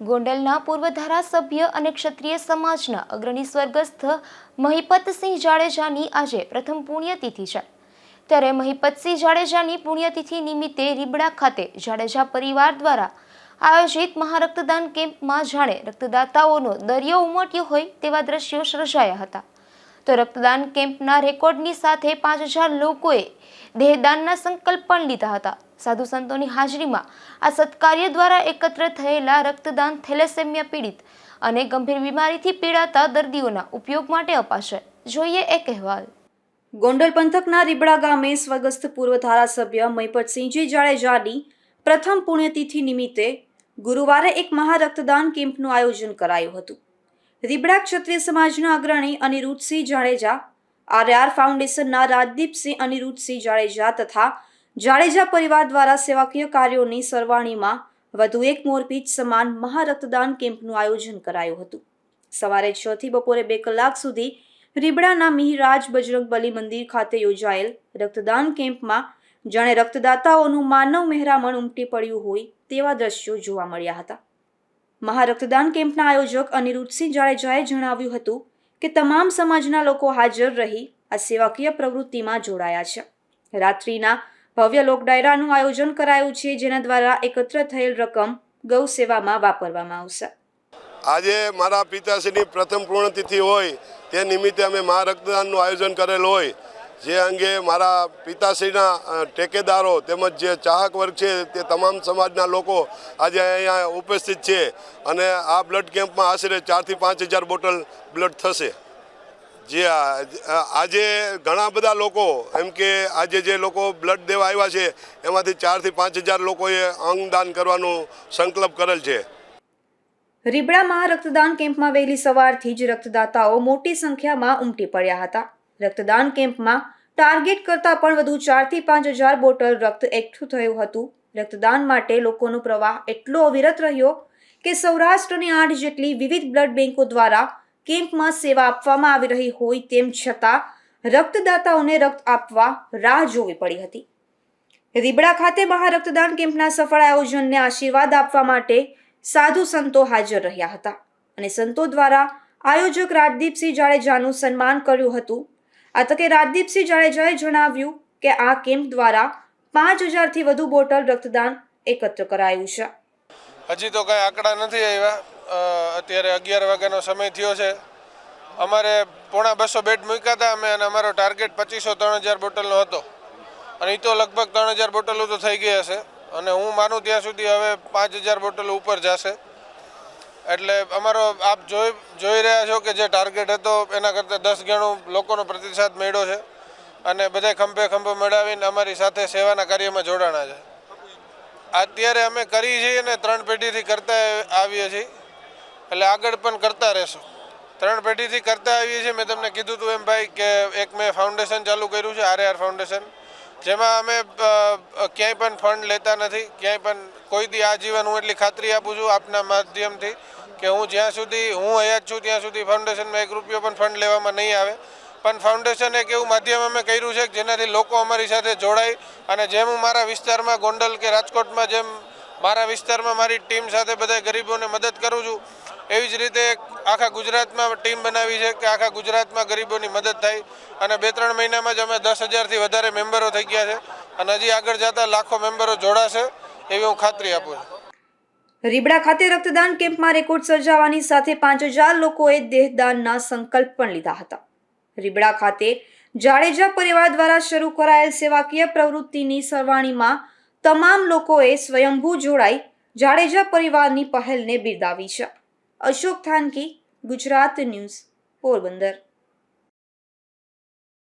ગોંડલના પૂર્વ ધારાસભ્ય અને ક્ષત્રિય સમાજના અગ્રણી સ્વર્ગસ્થ મહિપતસિંહ જાડેજાની આજે પ્રથમ પુણ્યતિથિ છે. ત્યારે મહિપતસિંહ જાડેજાની પુણ્યતિથિ નિમિત્તે રીબડા ખાતે જાડેજા પરિવાર દ્વારા આયોજિત મહારક્તદાન કેમ્પમાં જાણે રક્તદાતાઓનો દરિયો ઉમટ્યો હોય તેવા દ્રશ્યો સર્જાયા હતા. તો રક્તદાન કેમ્પના રેકોર્ડની સાથે પાંચ હજાર લોકોએ દેહદાનના સંકલ્પ પણ લીધા હતા. સાધુ સંતોની હાજરીમાં આ સત્કાર્ય દ્વારા એકત્ર થયેલા રક્તદાન થેલેસેમિયા પીડિત અને ગંભીર બીમારીથી પીડાતા દર્દીઓના ઉપયોગ માટે અપાશે. જોઈએ એક અહેવાલ. ગોંડલ પંથકના રીબડા ગામે સ્વર્ગસ્થ પૂર્વ ધારાસભ્ય મહિપતસિંહજી જાડેજાની પ્રથમ પુણ્યતિથિ નિમિત્તે ગુરુવારે એક મહારક્તદાન કેમ્પનું આયોજન કરાયું હતું. રીબડા ક્ષત્રિય સમાજના અગ્રણી અનિરુદ્ધસિંહ જાડેજા, આરઆર ફાઉન્ડેશનના રાજદીપસિંહ અનિરુદ્ધસિંહ જાડેજા તથા જાડેજા પરિવાર દ્વારા સેવાકીય કાર્યોની સરવાણીમાં વધુ એક મોરપીચ સમાન મહારક્તદાન કેમ્પનું આયોજન કરાયું હતું. સવારે છ થી બપોરે બે કલાક સુધી રીબડાના મિહિરાજ બજરંગબલી મંદિર ખાતે યોજાયેલ રક્તદાન કેમ્પમાં જાણે રક્તદાતાઓનું માનવ મહેરામણ ઉમટી પડ્યું હોય તેવા દ્રશ્યો જોવા મળ્યા હતા. મહારક્તદાન કેમ્પના આયોજક અનિરુદ્ધસિંહ જાડેજાએ જણાવ્યું હતું કે તમામ સમાજના લોકો હાજર રહી આ સેવાકીય પ્રવૃત્તિમાં જોડાયા છે. રાત્રિના ભવ્ય લોક ડાયરાનું આયોજન કરાયું છે, જેના દ્વારા એકત્ર થયેલ રકમ ગૌ સેવામાં વાપરવામાં આવશે. આજે મારા પિતાશ્રીની પ્રથમ પૂર્ણતિથિ હોય તે નિમિત્તે અમે મહારક્તદાનનું આયોજન કરેલ હોય. જે અંગે મારા પિતાશ્રીના ટેકેદારો તેમજ જે ચાહક વર્ગ છે તે તમામ સમાજના લોકો આજે અહીંયા ઉપસ્થિત છે અને આ બ્લડ કેમ્પમાં આશરે ચારથી પાંચ હજાર બોટલ બ્લડ થશે. જે આજે ઘણા બધા લોકો, એમ કે આજે જે લોકો બ્લડ દેવા આવ્યા છે, એમાંથી ચારથી પાંચ હજાર લોકોએ અંગદાન કરવાનું સંકલ્પ કરેલ છે. રીબડામાં રક્તદાન કેમ્પમાં વહેલી સવારથી જ રક્તદાતાઓ મોટી સંખ્યામાં ઉમટી પડ્યા હતા. રક્તદાન કેમ્પમાં ટાર્ગેટ કરતાં પણ વધુ ચારથી પાંચ હજાર બોટલ રક્ત એકઠું થયું હતું. રક્તદાન માટે લોકોનો પ્રવાહ એટલો અવિરત રહ્યો કે સૌરાષ્ટ્રની આઠ જેટલી વિવિધ બ્લડ બેન્કો દ્વારા કેમ્પમાં સેવા આપવામાં આવી રહી હોય તેમ છતાં રક્તદાતાઓને રક્ત આપવા રાહ જોવી પડી હતી. રીબડા ખાતે મહારક્તદાન કેમ્પના સફળ આયોજનને આશીર્વાદ આપવા માટે સાધુ સંતો હાજર રહ્યા હતા અને સંતો દ્વારા આયોજક રાજદીપસિંહ જાડેજાનું સન્માન કર્યું હતું. આ તકે રાજદીપસિંહ જાડેજાએ જણાવ્યું કે આ કેમ્પ દ્વારા પાંચ હજારથી વધુ બોટલ રક્તદાન એકત્ર કરાયું છે. હજી તો કાંઈ આંકડા નથી આવ્યા. અત્યારે અગિયાર વાગ્યાનો સમય થયો છે. અમારે પોણા બસો બેડ મૂક્યા હતા અમે અને અમારો ટાર્ગેટ પચીસો ત્રણ હજાર બોટલનો હતો. અને એ તો લગભગ ત્રણ હજાર બોટલો તો થઈ ગઈ હશે. અને હું માનું ત્યાં સુધી હવે પાંચ હજાર બોટલ ઉપર જશે. એટલે અમારો આપ જોઈ જોઈ રહ્યા છો કે જે ટાર્ગેટ હતો, એના કરતાં દસ ગણું લોકોનો પ્રતિસાદ મળ્યો છે. અને બધા ખંભે ખંભો મેળવીને અમારી સાથે સેવાના કાર્યમાં જોડાણા છે. અત્યારે અમે કરી છીએ અને ત્રણ પેઢીથી કરતા આવીએ છીએ. એટલે આગળ પણ કરતા રહેશું. ત્રણ પેઢીથી કરતા આવીએ છીએ. મેં તમને કીધું હતું એમ ભાઈ કે એક મેં ફાઉન્ડેશન ચાલુ કર્યું છે, આર ફાઉન્ડેશન જેમાં અમે ક્યાંય પણ ફંડ લેતા નથી. ક્યાંય પણ કોઈ દી આજીવન હું એટલી ખાતરી આપું છું આપના માધ્યમથી. કે હું જ્યાં સુધી, હું હયાત છું, ત્યાં સુધી ફાઉન્ડેશનમાં એક રૂપિયો પણ ફંડ લેવામાં નહીં આવે. પણ ફાઉન્ડેશન એક એવું માધ્યમ અમે કર્યું છે કે જેનાથી લોકો અમારી સાથે જોડાય અને જેમ હું મારા વિસ્તારમાં ગોંડલ કે રાજકોટમાં જેમ મારા વિસ્તારમાં મારી ટીમ સાથે બધા ગરીબોને મદદ કરું છું, એવી જ રીતે આખા ગુજરાતમાં ટીમ બનાવી છે કે આખા ગુજરાતમાં ગરીબોની મદદ થાય. અને બે ત્રણ મહિનામાં જ અમે દસ હજારથી વધારે મેમ્બરો થઈ ગયા છે. અને હજી આગળ જતા લાખો મેમ્બરો જોડાશે, એવી હું ખાતરી આપું છું. રીબડા ખાતે રક્તદાન કેમ્પમાં રેકોર્ડ સર્જાવાની સાથે પાંચ હજાર લોકોએ દેહદાનના સંકલ્પ પણ લીધા હતા. રીબડા ખાતે જાડેજા પરિવાર દ્વારા શરૂ કરાયેલ સેવાકીય પ્રવૃત્તિની સરવાણીમાં તમામ લોકોએ સ્વયંભૂ જોડાઈ જાડેજા પરિવારની પહેલને બિરદાવી છે. અશોક થાનકી, ગુજરાત ન્યૂઝ પોરબંદર.